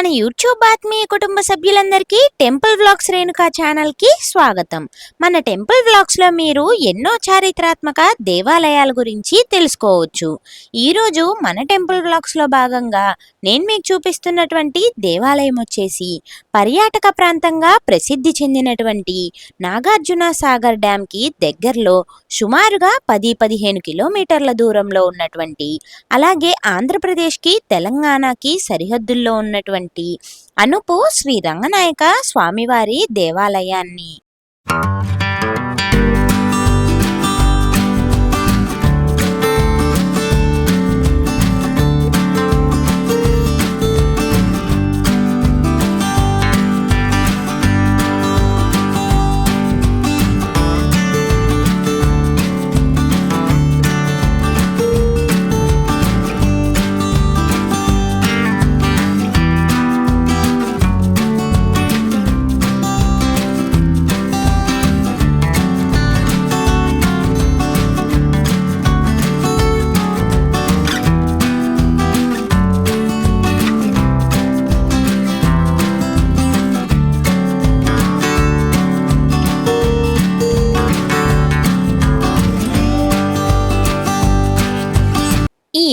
మన యూట్యూబ్ ఆత్మీయ కుటుంబ సభ్యులందరికీ టెంపుల్ వ్లాగ్స్ రేణుకా ఛానల్కి స్వాగతం. మన టెంపుల్ వ్లాగ్స్లో మీరు ఎన్నో చారిత్రాత్మక దేవాలయాల గురించి తెలుసుకోవచ్చు. ఈరోజు మన టెంపుల్ వ్లాగ్స్లో భాగంగా నేను మీకు చూపిస్తున్నటువంటి దేవాలయం వచ్చేసి పర్యాటక ప్రాంతంగా ప్రసిద్ధి చెందినటువంటి నాగార్జున సాగర్ డ్యామ్కి దగ్గరలో సుమారుగా పది పదిహేను కిలోమీటర్ల దూరంలో ఉన్నటువంటి అలాగే ఆంధ్రప్రదేశ్కి తెలంగాణకి సరిహద్దుల్లో ఉన్నటువంటి అనుపు శ్రీ రంగనాయక స్వామివారి దేవాలయాన్ని.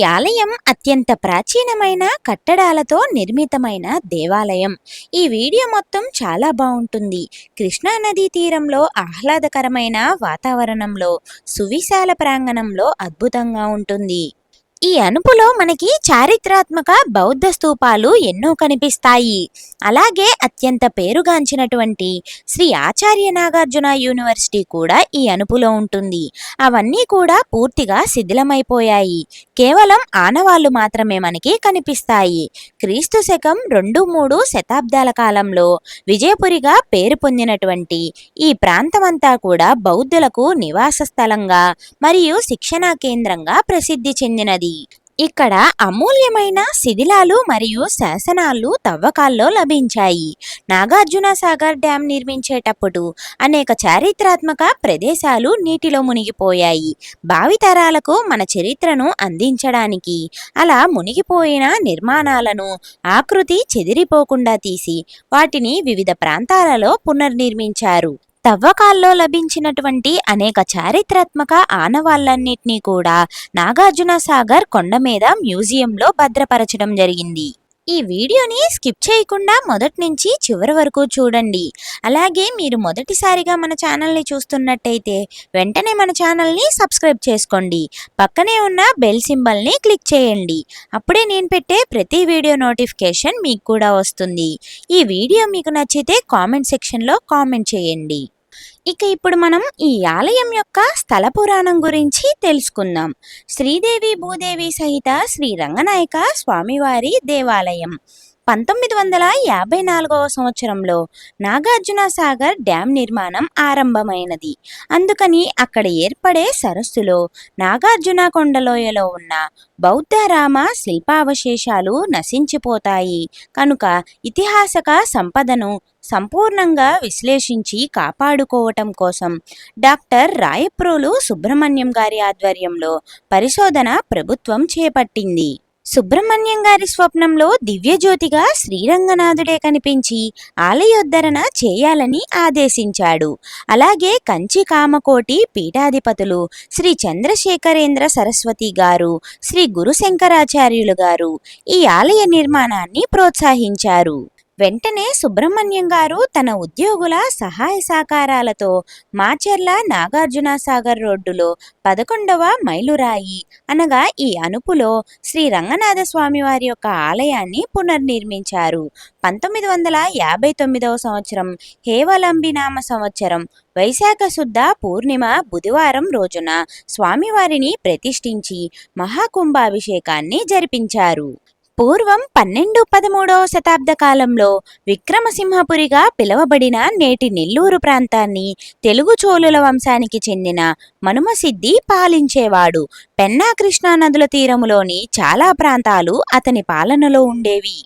ఆలయం అత్యంత ప్రాచీనమైన కట్టడాలతో నిర్మితమైన దేవాలయం. ఈ వీడియో మొత్తం చాలా బాగుంటుంది. కృష్ణా నదీ తీరంలో ఆహ్లాదకరమైన వాతావరణంలో సువిశాల ప్రాంగణంలో అద్భుతంగా ఉంటుంది. ఈ అనుపులో మనకి చారిత్రాత్మక బౌద్ధ స్తూపాలు ఎన్నో కనిపిస్తాయి. అలాగే అత్యంత పేరుగాంచినటువంటి శ్రీ ఆచార్య నాగార్జున యూనివర్సిటీ కూడా ఈ అనుపులో ఉంటుంది. అవన్నీ కూడా పూర్తిగా శిథిలమైపోయాయి. కేవలం ఆనవాళ్ళు మాత్రమే మనకి కనిపిస్తాయి. క్రీస్తు శకం రెండు మూడు శతాబ్దాల కాలంలో విజయపురిగా పేరు పొందినటువంటి ఈ ప్రాంతమంతా కూడా బౌద్ధులకు నివాస స్థలంగా మరియు శిక్షణా కేంద్రంగా ప్రసిద్ధి చెందినది. ఇక్కడ అమూల్యమైన శిథిలాలు మరియు శాసనాలు తవ్వకాల్లో లభించాయి. నాగార్జున సాగర్ డ్యాం నిర్మించేటప్పుడు అనేక చారిత్రాత్మక ప్రదేశాలు నీటిలో మునిగిపోయాయి. భావితరాలకు మన చరిత్రను అందించడానికి అలా మునిగిపోయిన నిర్మాణాలను ఆకృతి చెదిరిపోకుండా తీసి వాటిని వివిధ ప్రాంతాలలో పునర్నిర్మించారు. తవ్వకాల్లో లభించినటువంటి అనేక చారిత్రాత్మక ఆనవాళ్ళన్నింటినీ కూడా నాగార్జున సాగర్ కొండ మీద మ్యూజియంలో భద్రపరచడం జరిగింది. ఈ వీడియోని స్కిప్ చేయకుండా మొదటి నుంచి చివరి వరకు చూడండి. అలాగే మీరు మొదటిసారిగా మన ఛానల్ని చూస్తున్నట్టయితే వెంటనే మన ఛానల్ని సబ్స్క్రైబ్ చేసుకోండి. పక్కనే ఉన్న బెల్ సింబల్ని క్లిక్ చేయండి. అప్పుడే నేను పెట్టే ప్రతి వీడియో నోటిఫికేషన్ మీకు కూడా వస్తుంది. ఈ వీడియో మీకు నచ్చితే కామెంట్ సెక్షన్లో కామెంట్ చేయండి. ఇక ఇప్పుడు మనం ఈ ఆలయం యొక్క స్థల పురాణం గురించి తెలుసుకుందాం. శ్రీదేవి భూదేవి సహిత శ్రీ రంగనాయక స్వామివారి దేవాలయం. పంతొమ్మిది వందల యాభై నాలుగవ సంవత్సరంలో నాగార్జున సాగర్ డ్యాం నిర్మాణం ఆరంభమైనది. అందుకని అక్కడ ఏర్పడే సరస్సులో నాగార్జున కొండలోయలో ఉన్న బౌద్ధరామ శిల్పావశేషాలు నశించిపోతాయి. కనుక ఇతిహాసక సంపదను సంపూర్ణంగా విశ్లేషించి కాపాడుకోవటం కోసం డాక్టర్ రాయప్రోలు సుబ్రహ్మణ్యం గారి ఆధ్వర్యంలో పరిశోధన ప్రభుత్వం చేపట్టింది. సుబ్రహ్మణ్యం గారి స్వప్నంలో దివ్యజ్యోతిగా శ్రీరంగనాథుడే కనిపించి ఆలయోద్ధరణ చేయాలని ఆదేశించాడు. అలాగే కంచి కామకోటి పీఠాధిపతులు శ్రీ చంద్రశేఖరేంద్ర సరస్వతి గారు శ్రీ గురుశంకరాచార్యులు గారు ఈ ఆలయ నిర్మాణాన్ని ప్రోత్సహించారు. వెంటనే సుబ్రహ్మణ్యం గారు తన ఉద్యోగుల సహాయ సహకారాలతో మాచెర్ల నాగార్జున సాగర్ రోడ్డులో పదకొండవ మైలురాయి అనగా ఈ అనుపులో శ్రీ రంగనాథ స్వామి వారి యొక్క ఆలయాన్ని పునర్నిర్మించారు. పంతొమ్మిది వందల యాభై తొమ్మిదవ సంవత్సరం హేవలంబినామ సంవత్సరం వైశాఖ శుద్ధ పూర్ణిమ బుధవారం రోజున స్వామివారిని ప్రతిష్ఠించి మహాకుంభాభిషేకాన్ని జరిపించారు. పూర్వం పన్నెండు పదమూడవ శతాబ్ద కాలంలో విక్రమసింహపురిగా పిలువబడిన నేటి నెల్లూరు ప్రాంతాన్ని తెలుగు చోళుల వంశానికి చెందిన మనుమసిద్ధి పాలించేవాడు. పెన్నా కృష్ణా నదుల తీరములోని చాలా ప్రాంతాలు అతని పాలనలో ఉండేవి.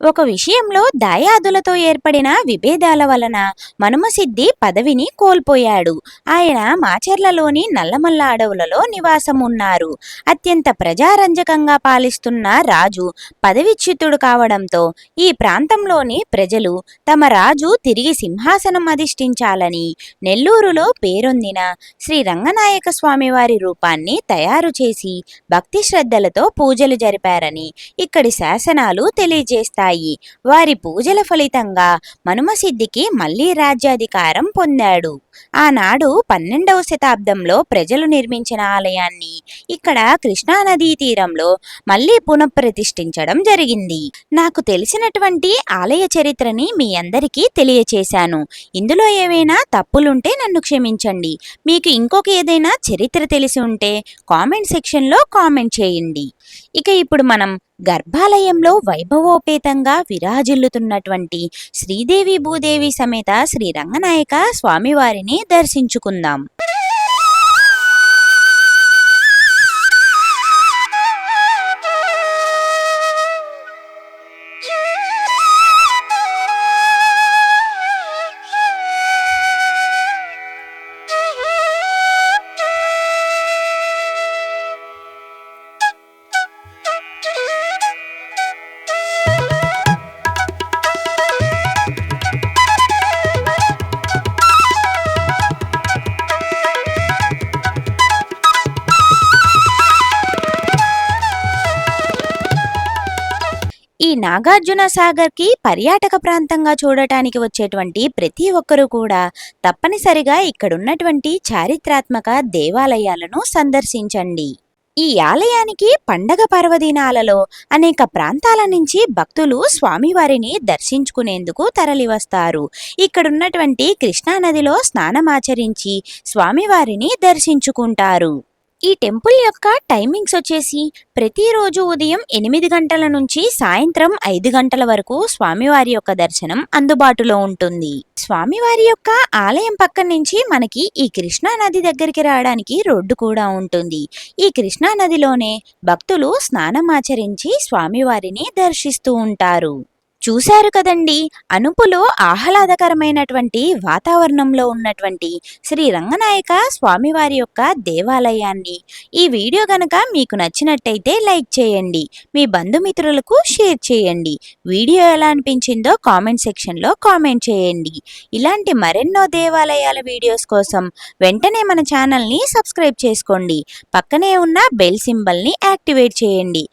ఒక విషయంలో దాయాదులతో ఏర్పడిన విభేదాల వలన మనుమసిద్ధి పదవిని కోల్పోయాడు. ఆయన మాచెర్లలోని నల్లమల్ల అడవులలో నివాసం ఉన్నారు అత్యంత ప్రజారంజకంగా పాలిస్తున్న రాజు పదవిచ్యుతుడు కావడంతో ఈ ప్రాంతంలోని ప్రజలు తమ రాజు తిరిగి సింహాసనం అధిష్ఠించాలని నెల్లూరులో పేరొందిన శ్రీ రంగనాయక స్వామి వారి రూపాన్ని తయారు చేసి భక్తి శ్రద్ధలతో పూజలు జరిపారని ఇక్కడి శాసనాలు తెలియజేస్తారు తెలియజేస్తాయి వారి పూజల ఫలితంగా మనుమసిద్ధికి మళ్ళీ రాజ్యాధికారం పొందాడు. ఆనాడు పన్నెండవ శతాబ్దంలో ప్రజలు నిర్మించిన ఆలయాన్ని ఇక్కడ కృష్ణానదీ తీరంలో మళ్ళీ పునఃప్రతిష్ఠించడం జరిగింది. నాకు తెలిసినటువంటి ఆలయ చరిత్రని మీ అందరికీ తెలియచేశాను. ఇందులో ఏవైనా తప్పులుంటే నన్ను క్షమించండి. మీకు ఇంకొక ఏదైనా చరిత్ర తెలిసి ఉంటే కామెంట్ సెక్షన్లో కామెంట్ చేయండి. ఇక ఇప్పుడు మనం గర్భాలయంలో వైభవోపేతంగా విరాజిల్లుతున్నటువంటి శ్రీదేవి భూదేవి సమేత శ్రీ రంగనాయక స్వామివారిని దర్శించుకుందాం. ఈ నాగార్జున సాగర్కి పర్యాటక ప్రాంతంగా చూడటానికి వచ్చేటువంటి ప్రతి ఒక్కరూ కూడా తప్పనిసరిగా ఇక్కడున్నటువంటి చారిత్రాత్మక దేవాలయాలను సందర్శించండి. ఈ ఆలయానికి పండగ పర్వదినాలలో అనేక ప్రాంతాల నుంచి భక్తులు స్వామివారిని దర్శించుకునేందుకు తరలివస్తారు. ఇక్కడున్నటువంటి కృష్ణానదిలో స్నానమాచరించి స్వామివారిని దర్శించుకుంటారు. ఈ టెంపుల్ యొక్క టైమింగ్స్ వచ్చేసి ప్రతిరోజు ఉదయం ఎనిమిది గంటల నుంచి సాయంత్రం ఐదు గంటల వరకు స్వామివారి యొక్క దర్శనం అందుబాటులో ఉంటుంది. స్వామివారి యొక్క ఆలయం పక్క నుంచి మనకి ఈ కృష్ణా నది దగ్గరికి రావడానికి రోడ్డు కూడా ఉంటుంది. ఈ కృష్ణా నదిలోనే భక్తులు స్నానం ఆచరించి స్వామివారిని దర్శిస్తూ ఉంటారు. చూశారు కదండి. అనుపులో ఆహ్లాదకరమైనటువంటి వాతావరణంలో ఉన్నటువంటి శ్రీ రంగనాయక స్వామివారి యొక్క దేవాలయాన్ని. ఈ వీడియో గనక మీకు నచ్చినట్టయితే లైక్ చేయండి. మీ బంధుమిత్రులకు షేర్ చేయండి. వీడియో ఎలా అనిపించిందో కామెంట్ సెక్షన్లో కామెంట్ చేయండి. ఇలాంటి మరెన్నో దేవాలయాల వీడియోస్ కోసం వెంటనే మన ఛానల్ని సబ్స్క్రైబ్ చేసుకోండి. పక్కనే ఉన్న బెల్ సింబల్ని యాక్టివేట్ చేయండి.